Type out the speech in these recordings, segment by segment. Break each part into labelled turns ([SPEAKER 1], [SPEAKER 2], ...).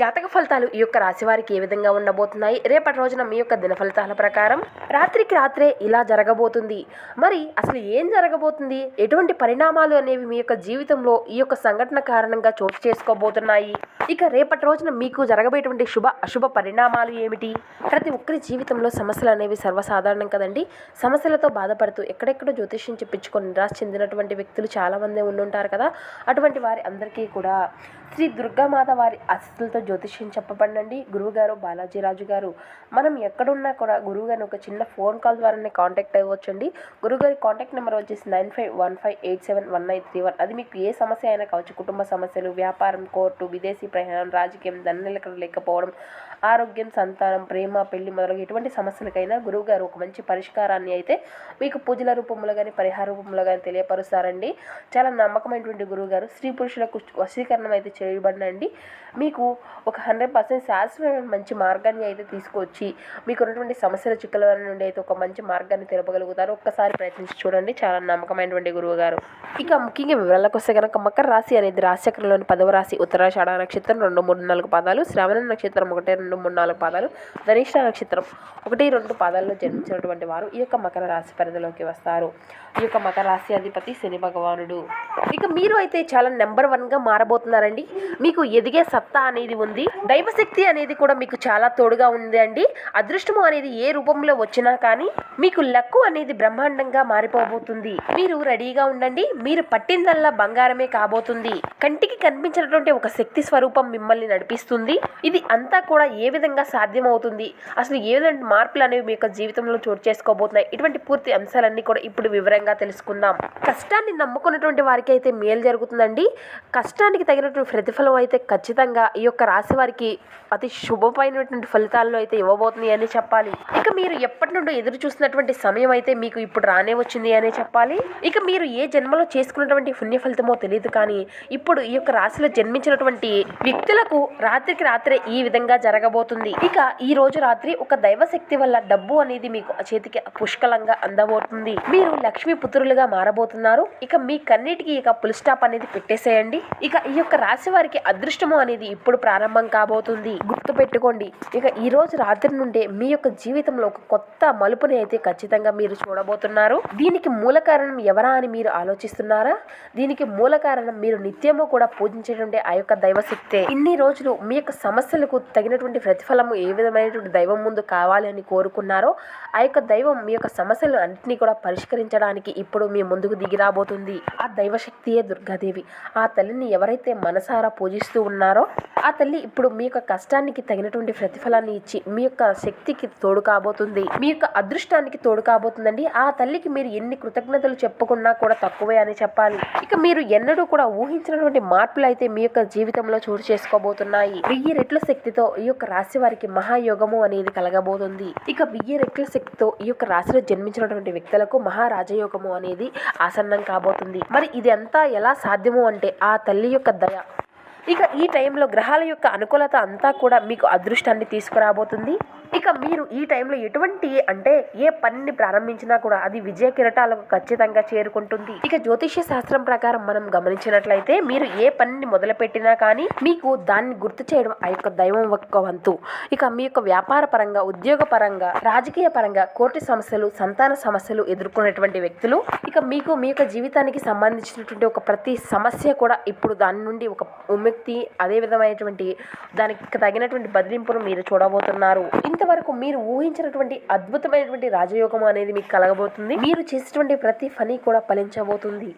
[SPEAKER 1] జాతక ఫలితాలు ఈ యొక్క రాశి వారికి ఏ విధంగా ఉండబోతున్నాయి? రేపటి రోజున మీ యొక్క దిన ఫలితాల ప్రకారం రాత్రికి రాత్రే ఇలా జరగబోతుంది. మరి అసలు ఏం జరగబోతుంది? ఎటువంటి పరిణామాలు అనేవి మీ యొక్క జీవితంలో ఈ యొక్క సంఘటన కారణంగా చోటు చేసుకోబోతున్నాయి? ఇక రేపటి రోజున మీకు జరగబోయేటువంటి శుభ అశుభ పరిణామాలు ఏమిటి? ప్రతి ఒక్కరి జీవితంలో సమస్యలు అనేవి సర్వసాధారణం కదండి. సమస్యలతో బాధపడుతూ ఎక్కడెక్కడో జ్యోతిష్యం చెప్పించుకొని నిరాశ చెందినటువంటి వ్యక్తులు చాలా మంది ఉండుంటారు కదా. అటువంటి వారి అందరికీ కూడా శ్రీ దుర్గామాత వారి అస్థులతో జ్యోతిష్యం చెప్పబడండి గురువుగారు బాలాజీరాజు గారు. మనం ఎక్కడున్నా కూడా గురువుగారిని ఒక చిన్న ఫోన్ కాల్ ద్వారానే కాంటాక్ట్ అవ్వచ్చండి గురువుగారి కాంటాక్ట్ నెంబర్ వచ్చేసి nine five one five eight seven one nine three one. అది మీకు ఏ సమస్య అయినా కావచ్చు కుటుంబ సమస్యలు వ్యాపారం కోర్టు విదేశీ ప్రయాణం రాజకీయం ధననిలకడ లేకపోవడం ఆరోగ్యం సంతానం ప్రేమ పెళ్ళి మొదలగు ఎటువంటి సమస్యలకైనా గురువుగారు ఒక మంచి పరిష్కారాన్ని అయితే మీకు పూజల రూపంలో కానీ పరిహార రూపంలో కానీ తెలియపరుస్తారండి. చాలా నమ్మకమైనటువంటి గురువుగారు స్త్రీ పురుషులకు వశీకరణం అయితే చేయబడినండి. మీకు ఒక హండ్రెడ్ పర్సెంట్ శాస్త్రమైన మంచి మార్గాన్ని అయితే తీసుకొచ్చి మీకు ఉన్నటువంటి సమస్యల చిక్కుల నుండి అయితే ఒక మంచి మార్గాన్ని తెలపగలుగుతారు. ఒక్కసారి ప్రయత్నించి చూడండి. చాలా నమ్మకమైనటువంటి గురువు గారు ఇక ముఖ్యంగా వివరాలకు వస్తే కనుక మకర రాశి అనేది రాశిచక్రంలోని పదవ రాశి ఉత్తరాషాఢ నక్షత్రం రెండు మూడు నాలుగు పాదాలు శ్రావణ నక్షత్రం ఒకటి రెండు మూడు నాలుగు పాదాలు ధనిష్ట నక్షత్రం ఒకటి రెండు పాదాల్లో జన్మించినటువంటి వారు ఈ యొక్క మకర రాశి పరిధిలోకి వస్తారు. ఈ యొక్క మకర రాశి అధిపతి శని భగవానుడు. ఇక మీరు అయితే చాలా నెంబర్ వన్గా మారబోతున్నారండి. మీకు ఎదిగే సత్తా అనేది ఉంది. దైవశక్తి అనేది కూడా మీకు చాలా తోడుగా ఉంది అండి. అదృష్టము అనేది ఏ రూపంలో వచ్చినా కానీ మీకు లక్కు అనేది బ్రహ్మాండంగా మారిపోబోతుంది. మీరు రెడీగా ఉండండి. మీరు పట్టిందల్లా బంగారమే కాబోతుంది. కంటికి కనిపించినటువంటి ఒక శక్తి స్వరూపం మిమ్మల్ని నడిపిస్తుంది. ఇది అంతా కూడా ఏ విధంగా సాధ్యమవుతుంది? అసలు ఏ విధంగా మార్పులు అనేవి మీ యొక్క జీవితంలో చోటు చేసుకోబోతున్నాయి? ఇటువంటి పూర్తి అంశాలన్నీ కూడా ఇప్పుడు వివరంగా తెలుసుకుందాం. కష్టాన్ని నమ్ముకున్నటువంటి వారికి అయితే మేలు జరుగుతుందండి. కష్టానికి తగినటువంటి ప్రతిఫలం అయితే ఖచ్చితంగా ఈ యొక్క రాశి వారికి అతి శుభమైనటువంటి ఫలితాలను అయితే ఇవ్వబోతుంది అని చెప్పాలి. ఇక మీరు ఎప్పటి నుండి ఎదురు చూసినటువంటి సమయం అయితే మీకు ఇప్పుడు రానే వచ్చింది అనే చెప్పాలి. ఇక మీరు ఏ జన్మలో చేసుకున్నటువంటి పుణ్య ఫలితమో తెలియదు కానీ ఇప్పుడు ఈ యొక్క రాశిలో జన్మించినటువంటి వ్యక్తులకు రాత్రికి రాత్రే ఈ విధంగా జరగబోతుంది. ఇక ఈ రోజు రాత్రి ఒక దైవశక్తి వల్ల డబ్బు అనేది మీకు చేతికి పుష్కలంగా అందబోతుంది. మీరు లక్ష్మీ పుత్రులుగా మారబోతున్నారు. ఇక మీ కన్నిటికి ఇక పుల్ స్టాప్ అనేది పెట్టేసేయండి. ఇక ఈ యొక్క రాశి వారికి అదృష్టము అనేది ఇప్పుడు ప్రారంభం ప్రారంభం కాబోతుంది. గుర్తు పెట్టుకోండి ఇక ఈ రోజు రాత్రి నుండే మీ యొక్క జీవితంలో ఒక కొత్త మలుపుని అయితే ఖచ్చితంగా మీరు చూడబోతున్నారు. దీనికి మూల కారణం ఎవరా అని మీరు ఆలోచిస్తున్నారా? దీనికి మూల కారణం మీరు నిత్యము కూడా పూజించేటువంటి ఆ యొక్క దైవశక్తే. ఇన్ని రోజులు మీ యొక్క సమస్యలకు తగినటువంటి ప్రతిఫలము ఏ విధమైనటువంటి దైవం ముందు కావాలి అని కోరుకున్నారో ఆ యొక్క దైవం మీ యొక్క సమస్యలు అన్నింటినీ కూడా పరిష్కరించడానికి ఇప్పుడు మీ ముందుకు దిగి రాబోతుంది. ఆ దైవశక్తియే దుర్గాదేవి. ఆ తల్లిని ఎవరైతే మనసారా పూజిస్తూ ఉన్నారో ఆ తల్లి తల్లి ఇప్పుడు మీ యొక్క కష్టానికి తగినటువంటి ప్రతిఫలాన్ని ఇచ్చి మీ యొక్క శక్తికి తోడు కాబోతుంది. మీ యొక్క అదృష్టానికి తోడు కాబోతుందండి. ఆ తల్లికి మీరు ఎన్ని కృతజ్ఞతలు చెప్పుకున్నా కూడా తక్కువే అని చెప్పాలి. ఇక మీరు ఎన్నడూ కూడా ఊహించినటువంటి మార్పులు అయితే మీ యొక్క జీవితంలో చోటు చేసుకోబోతున్నాయి. వెయ్యి రెట్ల శక్తితో ఈ యొక్క రాశి వారికి మహాయోగము అనేది కలగబోతుంది. ఇక వెయ్యి రెట్ల శక్తితో ఈ యొక్క రాశిలో జన్మించినటువంటి వ్యక్తులకు మహారాజయోగము అనేది ఆసన్నం కాబోతుంది. మరి ఇది అంతా ఎలా సాధ్యము అంటే ఆ తల్లి యొక్క దయ ఇక ఈ టైంలో గ్రహాల యొక్క అనుకూలత అంతా కూడా మీకు అదృష్టాన్ని తీసుకురాబోతుంది. ఇక మీరు ఈ టైంలో ఎటువంటి అంటే ఏ పనిని ప్రారంభించినా కూడా అది విజయ కిరటాలకు ఖచ్చితంగా చేరుకుంటుంది. ఇక జ్యోతిష్య శాస్త్రం ప్రకారం మనం గమనించినట్లయితే మీరు ఏ పనిని మొదలుపెట్టినా కానీ మీకు దాన్ని గుర్తు చేయడం ఆ యొక్క దైవం యొక్క వంతు. ఇక మీ యొక్క వ్యాపార పరంగా ఉద్యోగ పరంగా రాజకీయ పరంగా కోర్టు సమస్యలు సంతాన సమస్యలు ఎదుర్కొనేటువంటి వ్యక్తులు ఇక మీకు మీ యొక్క జీవితానికి సంబంధించినటువంటి ఒక ప్రతి సమస్య కూడా ఇప్పుడు దాని నుండి ఒక విముక్తి అదే విధమైనటువంటి దానికి తగినటువంటి బదిలింపును మీరు చూడబోతున్నారు. ఇంతవరకు మీరు ఊహించినటువంటి అద్భుతమైనటువంటి రాజయోగం అనేది మీకు కలగబోతుంది. మీరు చేసినటువంటి ప్రతి పని కూడా ఫలించబోతుంది.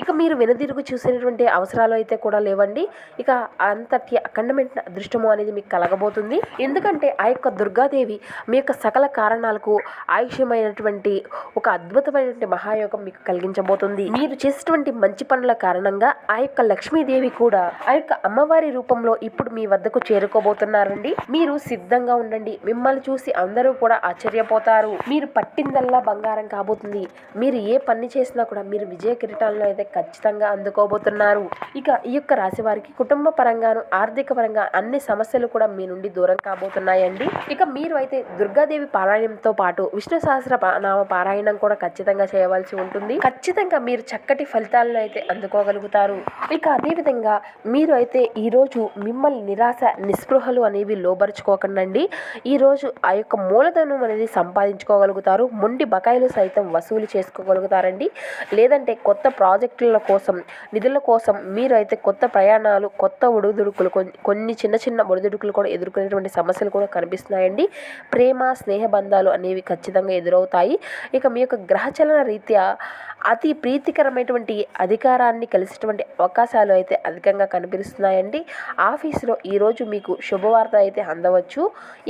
[SPEAKER 1] ఇక మీరు వెనుదిరుగు చూసేటువంటి అవసరాలు అయితే కూడా లేవండి. ఇక అంతటి అఖండమైన అదృష్టము అనేది మీకు కలగబోతుంది. ఎందుకంటే ఆ యొక్క దుర్గాదేవి మీ యొక్క సకల కారణాలకు ఆయుష్యమైనటువంటి ఒక అద్భుతమైనటువంటి మహాయోగం మీకు కలిగించబోతుంది. మీరు చేసేటువంటి మంచి పనుల కారణంగా ఆ యొక్క లక్ష్మీదేవి కూడా ఆ యొక్క అమ్మవారి రూపంలో ఇప్పుడు మీ వద్దకు చేరుకోబోతున్నారండి. మీరు సిద్ధంగా ఉండండి. మిమ్మల్ని చూసి అందరూ కూడా ఆశ్చర్యపోతారు. మీరు పట్టిందల్లా బంగారం కాబోతుంది. మీరు ఏ పని చేసినా కూడా మీరు విజయ కిరీటాల్లో అయితే అయితే ఖచ్చితంగా అందుకోబోతున్నారు. ఇక ఈ యొక్క రాశి వారికి కుటుంబ పరంగాను ఆర్థిక పరంగా అన్ని సమస్యలు కూడా మీ నుండి దూరం కాబోతున్నాయండి. ఇక మీరు అయితే దుర్గాదేవి పారాయణంతో పాటు విష్ణు సహస్ర నామ పారాయణం కూడా ఖచ్చితంగా చేయవలసి ఉంటుంది. ఖచ్చితంగా మీరు చక్కటి ఫలితాలను అయితే అందుకోగలుగుతారు. ఇక అదేవిధంగా మీరు అయితే ఈరోజు మిమ్మల్ని నిరాశ నిస్పృహలు అనేవి లోబరుచుకోకండి ఈరోజు ఆ యొక్క మూలధనం అనేది సంపాదించుకోగలుగుతారు. మొండి బకాయిలు సైతం వసూలు చేసుకోగలుగుతారండి. లేదంటే కొత్త ప్రాజెక్ట్ ప్రాజెక్టుల కోసం నిధుల కోసం మీరు అయితే కొత్త ప్రయాణాలు కొత్త ఒడిదుడుకులు కొన్ని- కొన్ని చిన్న చిన్న ఒడిదుడుకులు కూడా ఎదుర్కొనేటువంటి సమస్యలు కూడా కనిపిస్తున్నాయండి. ప్రేమ స్నేహ బంధాలు అనేవి ఖచ్చితంగా ఎదురవుతాయి. ఇక మీ యొక్క గ్రహచలన రీత్యా అతి ప్రీతికరమైనటువంటి అధికారాన్ని కలిసేటువంటి అవకాశాలు అయితే అధికంగా కనిపిస్తున్నాయండి. ఆఫీసులో ఈరోజు మీకు శుభవార్త అయితే అందవచ్చు.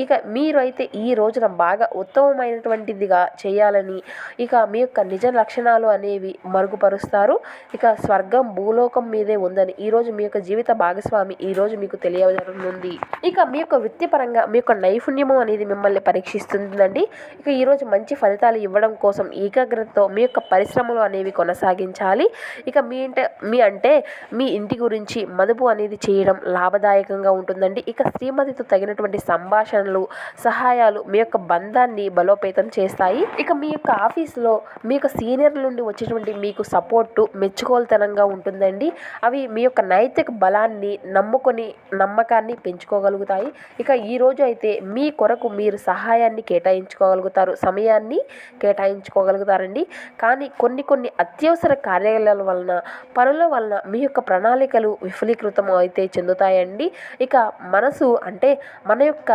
[SPEAKER 1] ఇక మీరు అయితే ఈ రోజున బాగా ఉత్తమమైనటువంటిదిగా చేయాలని ఇక మీ యొక్క నిజ లక్షణాలు అనేవి మరుగుపరుస్తారు. ఇక స్వర్గం భూలోకం మీదే ఉందని ఈరోజు మీ యొక్క జీవిత భాగస్వామి ఈరోజు మీకు తెలియజేయనుంది. ఇక మీ యొక్క వృత్తిపరంగా మీ యొక్క నైపుణ్యము అనేది మిమ్మల్ని పరీక్షిస్తుందండి. ఇక ఈరోజు మంచి ఫలితాలు ఇవ్వడం కోసం ఏకాగ్రతతో మీ యొక్క పరిశ్రమలు అనేవి కొనసాగించాలి. ఇక మీ అంటే మీ అంటే మీ ఇంటి గురించి మదుపు అనేది చేయడం లాభదాయకంగా ఉంటుందండి. ఇక శ్రీమతితో తగినటువంటి సంభాషణలు సహాయాలు మీ యొక్క బంధాన్ని బలోపేతం చేస్తాయి. ఇక మీ యొక్క ఆఫీస్లో మీ యొక్క సీనియర్ల నుండి వచ్చేటువంటి మీకు సపోర్టు మెచ్చుకోలుతనంగా ఉంటుందండి. అవి మీ యొక్క నైతిక బలాన్ని నమ్ముకొని నమ్మకాన్ని పెంచుకోగలుగుతాయి. ఇక ఈ రోజు అయితే మీ కొరకు మీరు సహాయాన్ని కేటాయించుకోగలుగుతారు సమయాన్ని కేటాయించుకోగలుగుతారండి. కానీ కొన్ని కొన్ని అత్యవసర కార్యాలయాల వలన పనుల వలన మీ యొక్క ప్రణాళికలు విఫలీకృతం అయితే చెందుతాయండి. ఇక మనసు అంటే మన యొక్క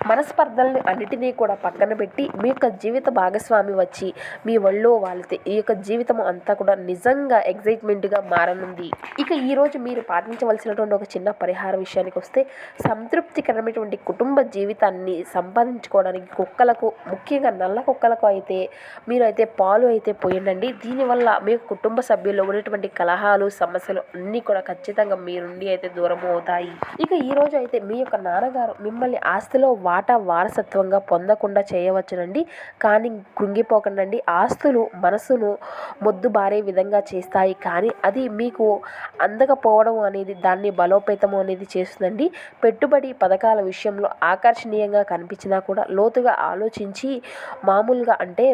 [SPEAKER 1] మనస్పర్ధల్ని అన్నిటినీ కూడా పక్కన పెట్టి మీ యొక్క జీవిత భాగస్వామి వచ్చి మీ ఒళ్ళో వాలితే ఈ యొక్క జీవితం అంతా కూడా నిజంగా ఎగ్జైట్మెంట్గా మారనుంది. ఇక ఈరోజు మీరు పాటించవలసినటువంటి ఒక చిన్న పరిహార విషయానికి వస్తే సంతృప్తికరమైనటువంటి కుటుంబ జీవితాన్ని సంపాదించుకోవడానికి కుక్కలకు ముఖ్యంగా నల్ల కుక్కలకు అయితే మీరు అయితే పాలు అయితే పోయండి దీనివల్ల మీ కుటుంబ సభ్యుల్లో ఉన్నటువంటి కలహాలు సమస్యలు అన్నీ కూడా ఖచ్చితంగా మీ నుండి అయితే దూరం అవుతాయి ఇక ఈ అయితే మీ యొక్క నాన్నగారు మిమ్మల్ని ఆస్తిలో వాటా వారసత్వంగా పొందకుండా చేయవచ్చునండి. కానీ కృంగిపోకండి ఆస్తులు మనసును మొద్దుబారే విధంగా చేస్తాయి. కానీ అది మీకు అందకపోవడం అనేది దాన్ని బలోపేతం అనేది చేస్తుందండి. పెట్టుబడి పథకాల విషయంలో ఆకర్షణీయంగా కనిపించినా కూడా లోతుగా ఆలోచించి మామూలుగా అంటే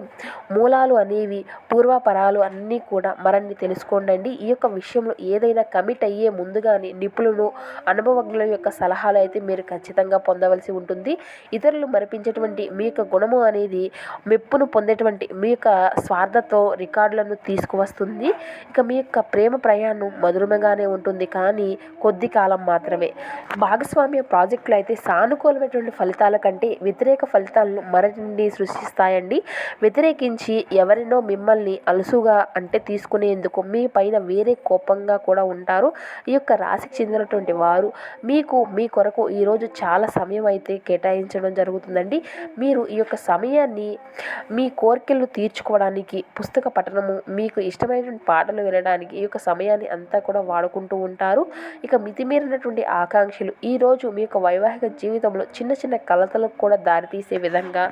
[SPEAKER 1] మూలాలు అనేవి పూర్వపరాలు అన్నీ కూడా మరన్ని తెలుసుకోండి ఈ యొక్క విషయంలో ఏదైనా కమిట్ అయ్యే ముందుగానే నిపుణులు అనుభవజ్ఞుల యొక్క సలహాలు అయితే మీరు ఖచ్చితంగా పొందవలసి ఉంటుంది. ఇతరులు మరిపించేటువంటి మీ యొక్క గుణము అనేది మెప్పును పొందేటువంటి మీ యొక్క స్వార్థతో రికార్డులను తీసుకువస్తుంది. ఇక మీ యొక్క ప్రేమ ప్రయాణం మధురమగానే ఉంటుంది. కానీ కొద్ది కాలం మాత్రమే. భాగస్వామ్య ప్రాజెక్టులు అయితే సానుకూలమైనటువంటి ఫలితాల కంటే వ్యతిరేక ఫలితాలను మరిన్ని సృష్టిస్తాయండి. వ్యతిరేకించి ఎవరినో మిమ్మల్ని అలుసుగా అంటే తీసుకునేందుకు మీ పైన వేరే కోపంగా కూడా ఉంటారు. ఈ యొక్క రాశికి చెందినటువంటి వారు మీకు మీ కొరకు ఈరోజు చాలా సమయం అయితే కేటాయించడం జరుగుతుందండి. మీరు ఈ యొక్క సమయాన్ని మీ కోరికలు తీర్చుకోవడానికి పుస్తక పఠనము మీకు ఇష్టమైనటువంటి పాటలు వినడానికి ఈ యొక్క సమయాన్ని అంతా కూడా వాడుకుంటూ ఉంటారు. ఇక మితిమీరినటువంటి ఆకాంక్షలు ఈరోజు మీ యొక్క వైవాహిక జీవితంలో చిన్న చిన్న కలతలకు కూడా దారితీసే విధంగా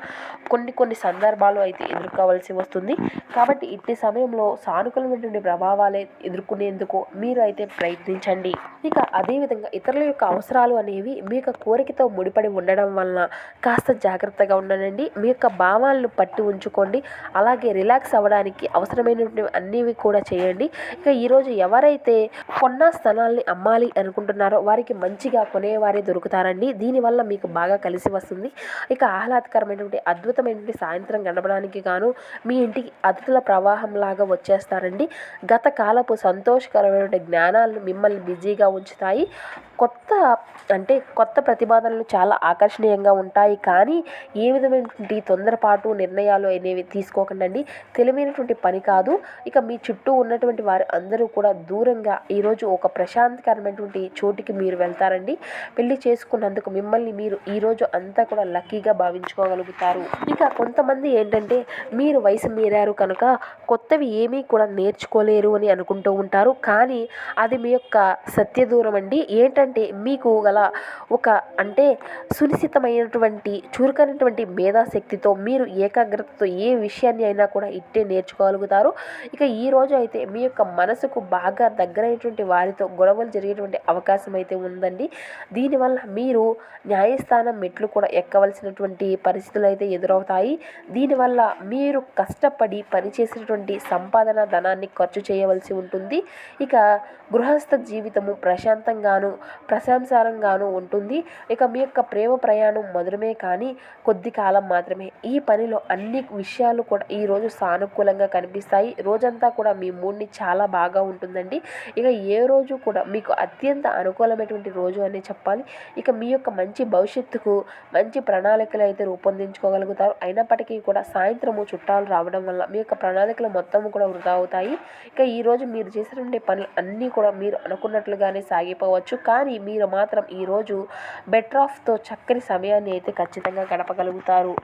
[SPEAKER 1] కొన్ని కొన్ని సందర్భాలు అయితే ఎదుర్కోవాల్సి వస్తుంది. కాబట్టి ఇట్టి సమయంలో సానుకూలమైనటువంటి ప్రభావాలే ఎదుర్కొనేందుకు మీరు అయితే ప్రయత్నించండి. ఇక అదేవిధంగా ఇతరుల యొక్క అవసరాలు అనేవి మీ యొక్క కోరికతో ముడిపడి ఉండడం వల్ల వల్ల కాస్త జాగ్రత్తగా ఉండండి. మీ యొక్క భావాలను పట్టి ఉంచుకోండి. అలాగే రిలాక్స్ అవ్వడానికి అవసరమైనటువంటి అన్నివి కూడా చేయండి. ఇక ఈరోజు ఎవరైతే కొన్న స్థలాల్ని అమ్మాలి అనుకుంటున్నారో వారికి మంచిగా కొనేవారే దొరుకుతారండి. దీనివల్ల మీకు బాగా కలిసి వస్తుంది. ఇక ఆహ్లాదకరమైనటువంటి అద్భుతమైనటువంటి సాయంత్రం గడపడానికి గాను మీ ఇంటికి అతిథుల ప్రవాహం లాగా వచ్చేస్తారండి. గత కాలపు సంతోషకరమైనటువంటి జ్ఞానాలను మిమ్మల్ని బిజీగా ఉంచుతాయి. కొత్త అంటే కొత్త ప్రతిపాదనలు చాలా ఆకర్షణీయంగా ఉంటాయి. కానీ ఏ విధమైనటువంటి తొందరపాటు నిర్ణయాలు అనేవి తీసుకోకండి తెలివైనటువంటి పని కాదు. ఇక మీ చుట్టూ ఉన్నటువంటి వారు అందరూ కూడా దూరంగా ఈరోజు ఒక ప్రశాంతకరమైనటువంటి చోటికి మీరు వెళ్తారండి. పెళ్ళి చేసుకున్నందుకు మిమ్మల్ని మీరు ఈరోజు అంతా కూడా లక్కీగా భావించుకోగలుగుతారు. ఇక కొంతమంది ఏంటంటే మీరు వయసు మీరారు కనుక కొత్తవి ఏమీ కూడా నేర్చుకోలేరు అని అనుకుంటూ ఉంటారు. కానీ అది మీ యొక్క సత్య దూరం అండి. ఏంటంటే మీకు గల ఒక అంటే అయినటువంటి చురుకైనటువంటి మేధాశక్తితో మీరు ఏకాగ్రతతో ఏ విషయాన్ని అయినా కూడా ఇట్టే నేర్చుకోగలుగుతారు. ఇక ఈ రోజు అయితే మీ యొక్క మనసుకు బాగా దగ్గరైనటువంటి వారితో గొడవలు జరిగేటువంటి అవకాశం అయితే ఉందండి. దీనివల్ల మీరు న్యాయస్థానం మెట్లు కూడా ఎక్కవలసినటువంటి పరిస్థితులు అయితే ఎదురవుతాయి. దీనివల్ల మీరు కష్టపడి పనిచేసినటువంటి సంపాదన ధనాన్ని ఖర్చు చేయవలసి ఉంటుంది. ఇక గృహస్థ జీవితము ప్రశాంతంగాను ప్రశంసారంగాను ఉంటుంది. ఇక మీ యొక్క ప్రేమ ప్రయాణం మధురమే కానీ కొద్ది కాలం మాత్రమే. ఈ పనిలో అన్ని విషయాలు కూడా ఈరోజు సానుకూలంగా కనిపిస్తాయి. రోజంతా కూడా మీ మూడ్ని చాలా బాగా ఉంటుందండి. ఇక ఏ రోజు కూడా మీకు అత్యంత అనుకూలమైనటువంటి రోజు అని చెప్పాలి. ఇక మీ యొక్క మంచి భవిష్యత్తుకు మంచి ప్రణాళికలు అయితే రూపొందించుకోగలుగుతారు. అయినప్పటికీ కూడా సాయంత్రము చుట్టాలు రావడం వల్ల మీ యొక్క ప్రణాళికలు మొత్తం కూడా వృధా అవుతాయి. ఇక ఈరోజు మీరు చేసినటువంటి పనులు అన్నీ కూడా మీరు అనుకున్నట్లుగానే సాగిపోవచ్చు. కానీ మీరు మాత్రం ఈరోజు బెటర్ ఆఫ్తో చక్కని సమయాన్ని అయితే ఖచ్చితంగా గడపగలుగుతారు.